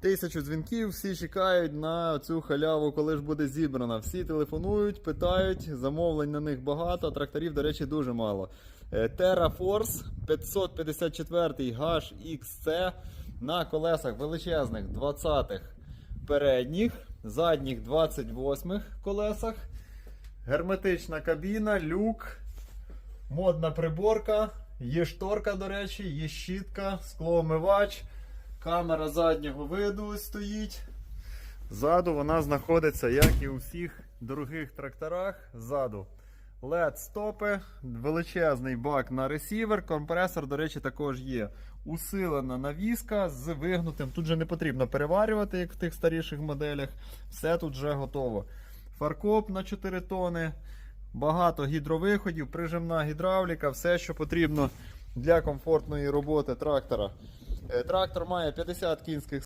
Тисячу дзвінків, всі чекають на цю халяву, коли ж буде зібрана. Всі телефонують, питають, замовлень на них багато, тракторів, до речі, дуже мало. Е, Terra Force 554 HXC на колесах величезних 20-х передніх, задніх 28-х колесах. Герметична кабіна, люк, модна приборка, є шторка, до речі, є щітка, склоомивач, камера заднього виду стоїть. Ззаду вона знаходиться, як і у всіх дорогих тракторах. Ззаду LED стопи, величезний бак на ресівер, компресор, до речі, також є. Усилена навіска з вигнутим. Тут же не потрібно переварювати, як в тих старіших моделях. Все тут вже готово. Фаркоп на 4 тони, багато гідровиходів, прижимна гідравліка, все, що потрібно для комфортної роботи трактора. Е, Трактор має 50 кінських